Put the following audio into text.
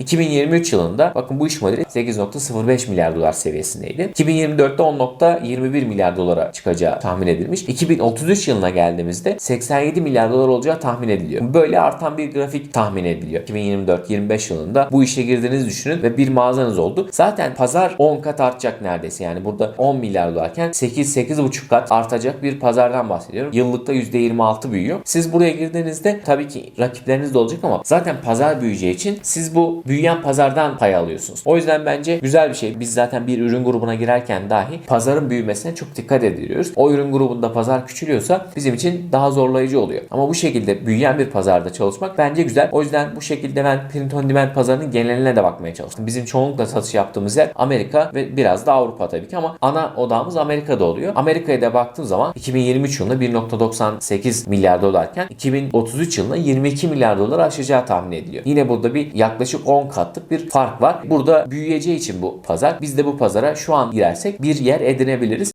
2023 yılında bakın bu iş modeli 8.05 milyar dolar seviyesindeydi. 2024'te 10.21 milyar dolara çıkacağı tahmin edilmiş. 2033 yılına geldiğimizde 87 milyar dolar olacağı tahmin ediliyor. Böyle artan bir grafik tahmin ediliyor. 2024-25 yılında bu işe girdiğinizi düşünün ve bir mağazanız oldu. Zaten pazar 10 kat artacak neredeyse. Yani burada 10 milyar dolarken 8-8,5 kat artacak bir pazardan bahsediyorum. Yıllıkta %26 büyüyor. Siz buraya girdiğinizde tabii ki rakipleriniz de olacak ama zaten pazar büyüyeceği için siz bu büyüyen pazardan pay alıyorsunuz. O yüzden bence güzel bir şey. Biz zaten bir ürün grubuna girerken dahi pazarın büyümesine çok dikkat ediyoruz. O ürün grubunda pazar küçülüyorsa bizim için daha zorlayıcı oluyor. Ama bu şekilde büyüyen bir pazarda çalışmak bence güzel. O yüzden bu şekilde ben print on demand pazarının geneline de bakmaya çalıştım. Bizim çoğunlukla satış yaptığımız yer Amerika ve biraz da Avrupa tabii ki ama ana odamız Amerika'da oluyor. Amerika'ya da baktığım zaman 2023 yılında 1.98 milyar dolarken 2033 yılında 22 milyar dolar aşacağı tahmin ediliyor. Yine burada bir yaklaşık 10 katlık bir fark var. Burada büyüyeceği için bu pazar biz de bu pazara şu an girersek bir yer edinebiliriz.